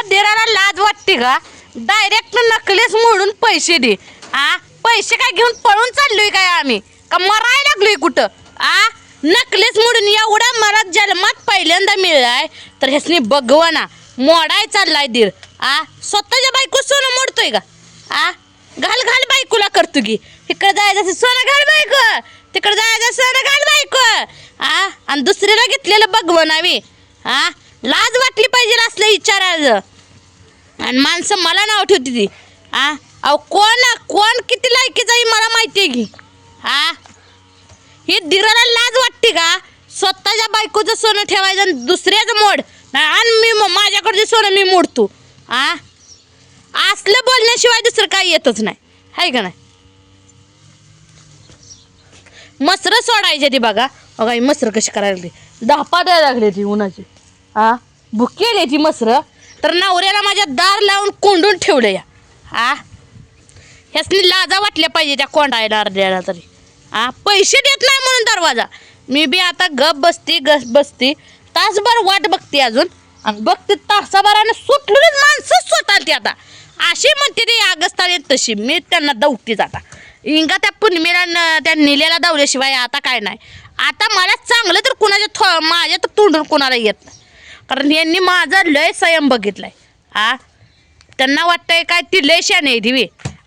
ह्या दिराला लाज वाटते का डायरेक्ट नकलेस मोडून पैसे दे. आ? पैसे काय घेऊन पळून चाललोय काय आम्ही? का मराय लागलोय कुठं? आ? नकलेस मोडून एवढा मला जन्मात पहिल्यांदा मिळालाय तर ह्यासनी बघवाना मोडाय चाललाय दीर. आ? स्वतःच्या बायको सोनं मोडतोय का? आ? घाल घाल बायकोला करतो की. इकडे जायचं सोनं घाल बायको. तिकडे जायचं सोनं घाल बायको. आ? आणि दुसरीला घेतलेलं बघवणावी आ? लाज वाटली पाहिजे असलं विचारायचं. आणि माणसं मला नाव ठेवते ती. आ? अहो कोण कोण किती लायकीचं आहे मला माहिती आहे की? हा ही दिराला लाज वाटते का? स्वतःच्या बायकोचं सोनं ठेवायचं आणि दुसऱ्याचं मोड. आणि मी म- माझ्याकडचे सोनं मी मोडतो. आ? असलं बोलण्याशिवाय दुसरं काही येतच नाही. आहे का नाही? मसरं सोडायचे ती बघा. बघा मसरं कशी करायला लागली? धापा द्यायला लागली ती उन्हाची. हा? आली ती मसरं? तर नवऱ्याला माझ्या दार लावून कोंडून ठेवलं या. आ ह्यासनी लाजा वाटल्या पाहिजे त्या कोंडायला अर्ध्याला तरी. आ पैसे देत नाही म्हणून दरवाजा. मी बी आता गप बसती गप बसती. तासभर वाट बघते अजून. आणि बघते तासाभराने सुटलेली माणसं स्वतः आता. अशी म्हणते ती अगस्ताने तशी. मी त्यांना दौतीच आता इंगा त्या पुनमेला न- त्या निलेला दावल्याशिवाय आता काय नाही. आता मला चांगलं तर कुणाच्या थो माझ्या तर तोंडून कुणाला येत नाही. कारण यांनी माझा लय संयम बघितलाय. आ त्यांना वाटतंय काय ती लय शाने आहे दिवी.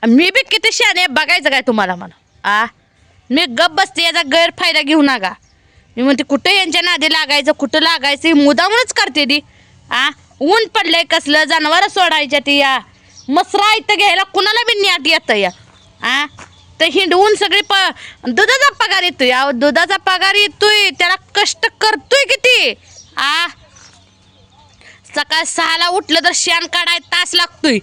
मी बी किती शाने आहे बघायचं काय तुम्हाला मला आ मी गप बसते याचा गैरफायदा घेऊ नका. मी म्हणते कुठं यांच्या नादी लागायचं कुठं लागायचं ही मुदामूनच करते ती. आ ऊन पडलंय कसलं जनावरं सोडायच्या ती या. मसरा इथं घ्यायला कुणाला बी न्यात येतं या. आ तर हिंडवून सगळी प दुधाचा पगार येतोय अहो दुधाचा पगार येतोय त्याला कष्ट करतोय किती? आ सकाळ सहाला उठलं तर शेण काढाय तास लागतोय.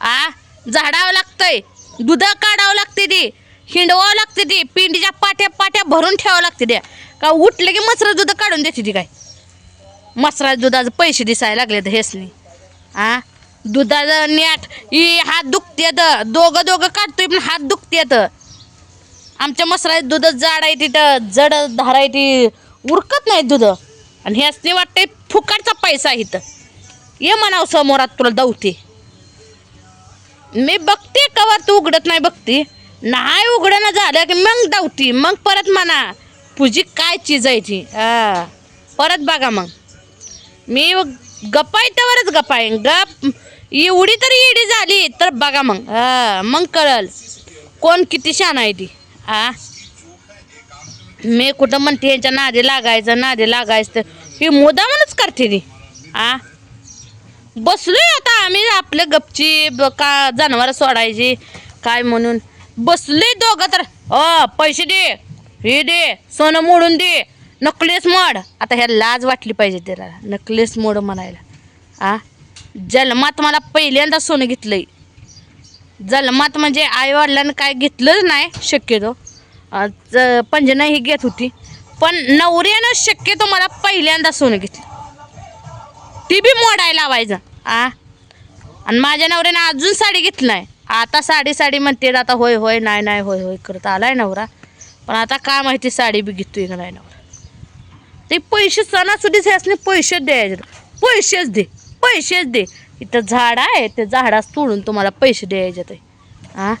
आ? झाडावं लागतंय. दुध काढावं लागते ती. हिंडवावं लागते ती. पिंडीच्या पाट्या पाट्या भरून ठेवावं लागते त्या. का उठलं की मसरा दूध काढून देते ती काय? मसरा दुधाचे पैसे दिसायला लागले तर हेसनी. आ? दुधाचं नेट ई हात दुखते तर. दोघं दोघं काढतोय पण हात दुखते तर. आमच्या मसरात दूध जाड आहे तिथं जड धार आहे ती. उरकत नाही दूध. आणि ह्यासनी वाटतंय फुकटचा पैसा इथं. ये म्हणाव समोरात तुला दवते. मी बघते कवर तू उघडत नाही बघते. नाही उघडणं झालं की मग दावती. मग परत म्हणा तुझी काय चीज आहे ती? परत बघा मग. मी गप्पा गपाय. गप एवढी तरी एडी झाली तर बघा मग. मग कळल. कोण किती शान आहे ती? हा. मी कुठं म्हणते यांच्या नादी लागायचं नादी लागायचं तर ही मुदामूनच करते ती. आ बसलोय आता आम्ही आपलं गपची ब- का जनावर सोडायची काय म्हणून. बसलोय दोघं तर. अ पैसे दे हे दे सोनं मोडून दे नकलेस मोड. आता ह्या लाज वाटली पाहिजे त्याला नकलेस मोड म्हणायला. आ? जन्मात मला पहिल्यांदा सोनं घेतलंय. जन्मात म्हणजे आईवडिलांनी काय घेतलंच नाही शक्यतो. पंजना ही घेत होती. पण नवऱ्यानं शक्यतो मला पहिल्यांदा सोनं घेतलं. ती बी मोडायला लावायचं. आ? आणि माझ्या नवऱ्यानं अजून साडी घेतली नाही आता साडी साडी म्हणते आता होय होय नाही नाही होय होय करत आलाय नवरा. पण आता काय माहिती साडी बी घेतोय का नाही नवरा. ते पैसे सणासुदीच ह्यासने पैसे द्यायचे. पैसेच दे पैसेच दे. इथं झाड आहे ते झाडास तोडून तुम्हाला पैसे द्यायचे ते. आ?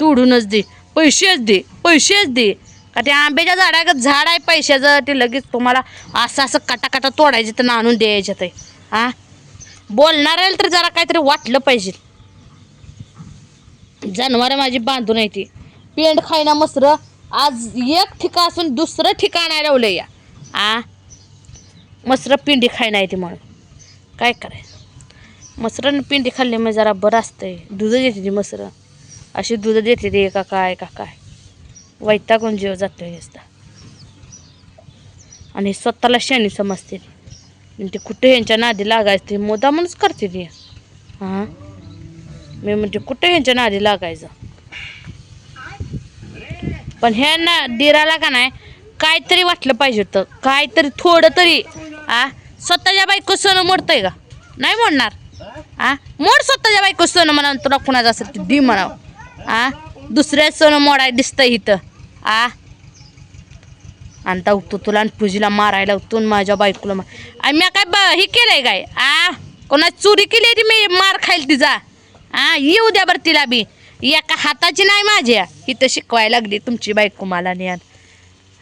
तोडूनच दे पैसेच दे पैसेच दे. का ते आंब्याच्या झाडागत झाड आहे पैशाचं ते लगेच तुम्हाला असं असं काटा काटा तोडायचे तर आणून द्यायचे ते. हा बोलणाऱ्याला तर जरा काहीतरी वाटलं पाहिजे. जनावरं माझी बांधून आहे ती. पेंड खायना मसरं. आज एक ठिकाण असून दुसरं ठिकाण आहे लावलं या आ? मसरं पिंडी खायना येते ती म्हणून. काय करायचं? मसरं पिंडी खाल्ली जरा बरं असतंय. दूध देते ती मसरं. अशी दूध देते ती का काय का काय. वैतागून जीव जातोय नुसता. आणि स्वतःला शनी समजते ती. ते कुठे यांच्या नादी लागायचं ते मुदामूनच करते ती. हां? मी म्हणते कुठे यांच्या नादी लागायचं? पण ह्या ना दिराला का नाही काहीतरी वाटलं पाहिजे होतं. काहीतरी थोडं तरी आ स्वतःच्या बायको सोनं मोडतंय का? नाही मोडणार. आ मोड स्वतःच्या बायको सोनं म्हणा तुला कुणाचं असेल ती दी म्हणावं. आ दुसऱ्या सोनं मोडाय दिसतंय इथं. आ? आणता उठतो तुला आणि पूजीला मारायला होतो माझ्या बायकोला मार आणि मी काय ब हे केलंय काय? आ? कोणा चोरी केली ती मी? मार खाईल तिचा हा येऊ द्या बरं तिला बी. एका हाताची नाही माझ्या ही तर शिकवायला लागली तुमची बायको मला ज्ञान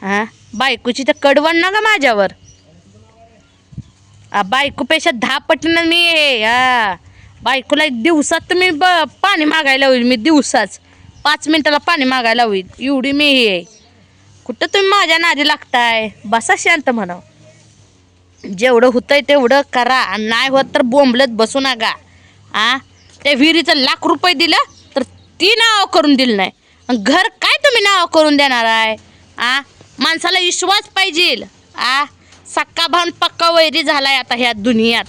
हा बायकोची तर कडवण ना गं माझ्यावर. आ, बायकोपेक्षा दहा पटीनं मी हे हा बायकोला दिवसात तर मी ब पाणी मागायला होईल मी दिवसाच. पाच मिनिटाला पाणी मागायला होईल एवढी मी हे आहे. कुठं तुम्ही माझ्या नादी लागताय? बसा शांत म्हणा. जेवढं होतंय तेवढं करा. आणि नाही होत तर बोंबलत बसू नका. आ? त्या विहिरीचं लाख रुपये दिलं तर ती नाव करून दिलं नाही. आणि घर काय तुम्ही नाव करून देणार आहे? आ? माणसाला विश्वास पाहिजे आ? सक्का भाऊन पक्का वैरी झालाय आता ह्या दुनियात.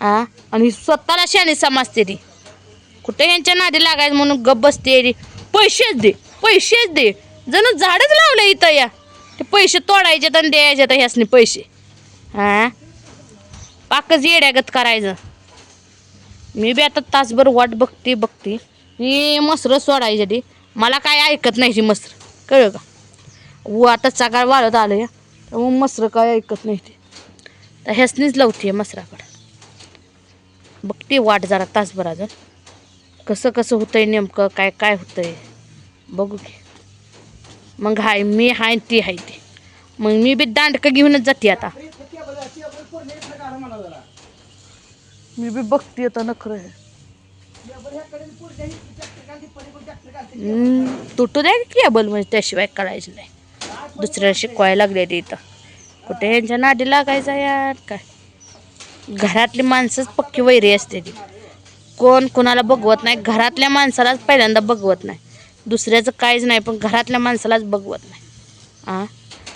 आ? आणि स्वतःला शाने समजते ती. कुठं यांच्या नादी लागायचं म्हणून गप बसते पैसेच दे पैसेच दे. जणू झाडच लावलं इथं या. ते पैसे तोडायचे आणि द्यायचे तर ह्यासनी पैसे. हां? पाकच येड्यागत करायचं. मी बी आता तासभर वाट बघते बघते. मी मसरं सोडायचे मला काय ऐकत नाही ती मसर. कळलं का? व आता सकाळ वाढत आलं या तर मग मसरं काय ऐकत नाही ते. तर ह्यासनीच लावते मसराकडं. बघते वाट जरा तासभर अजून. कसं कसं होतंय नेमकं काय काय होतंय? बघू की. मग हाय मी हाय ती हाय ती. मग मी बी दांडकं घेऊनच जाते आता. मी बी बघते आता नखरं तुटू द्या केबल म्हणजे त्याशिवाय कळायचं नाही. दुसऱ्याला शिकवायला लागले ते इथं. कुठे ह्यांच्या नादी लागायचा यार काय? घरातली माणसंच पक्की वैरी असते ती. कोण कोणाला बघवत नाही घरातल्या माणसालाच पहिल्यांदा बघवत नाही. दुसऱ्याचं काहीच नाही पण घरातल्या माणसालाच बघवत नाही. आ?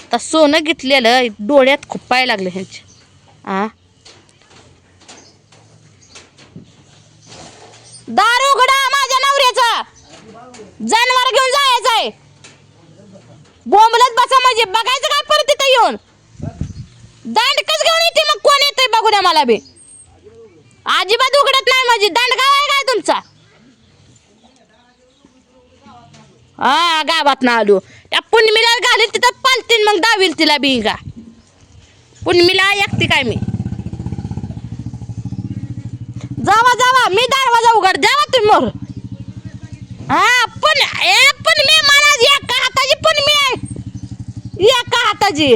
आता सोनं घेतलेलं डोळ्यात खुपायला लागले ह्यांचे. आ? दार उघडा माझ्या नवऱ्याचा. जनावर घेऊन जायचं आहे बोंबलत बसा म्हणजे. बघायचं काय परत तिथं येऊन? दांडकच घेऊन येते मग. कोण येतंय बघू द्या मला बी. अजिबात उघडत नाही म्हणजे दांडगाव आहे काय तुमचा? हा गावात ना आलो. त्या पुण्यमीला घालील तिथं पालतीन मग दावील तिला बिंगा. पुण्यमीला ऐकते काय मी? जावा जावा मी दरवाजा उघड जावा तुम्ही मोर. हा पण ए पण मी मला एका हाताची पण मी आहे. एका हाताची.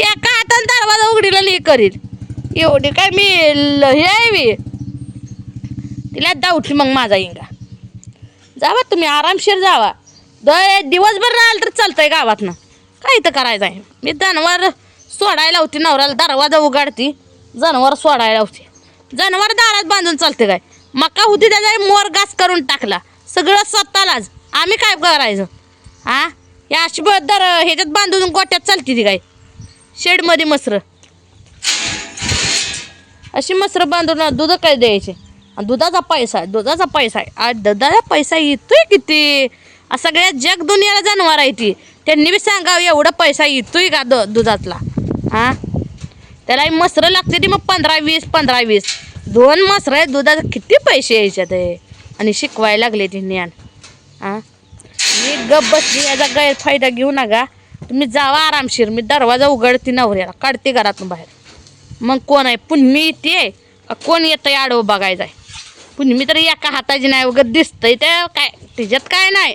एका हाताने दरवाजा उघडीला नाही करील. एवढी काय मी ल- हे आहे बी. तिला दावठी मग माझा इंगा. जावा तुम्ही आरामशीर जावा. दर दिवसभर राहिलं तर चालतंय गावातनं. काय इथं करायचं आहे? मी जनावर सोडायला होती नवऱ्याला दरवाजा उघडती. जनावर सोडायला होती. जनावर दारात बांधून चालते काय? मका होती त्याचा मोर घास करून टाकला. सगळं स्वतःलाच. आम्ही काय करायचं? हा या अशी दर ह्याच्यात बांधून गोट्यात चालते ती काय? शेडमध्ये मसरं. अशी मसरं बांधून दूध काय द्यायचे? आणि दुधाचा पैसा आहे दुधाचा पैसा आहे. आज दुधाचा पैसा येतोय किती? सगळ्या जग दुनियाला जनावर आहे ती. त्यांनी बी सांगावं एवढा पैसा येतोय का द दुधातला? हां त्याला मसरं लागते ती मग पंधरा वीस पंधरा वीस. दोन मसरं आहे दुधाचे किती पैसे यायच्यात आणि शिकवायला लागले ती ज्ञान हां मी गप बसली याचा गैरफायदा घेऊ नका. तुम्ही जावा आरामशीर. मी दरवाजा उघडते नवऱ्याला. काढते घरातून बाहेर. मग कोण आहे? पण येते ते कोण येतं आडवं बघायचं आहे पुन्ही मी तर एका हाताची नाही वगैरे दिसतंय. ते काय त्याच्यात काय नाही.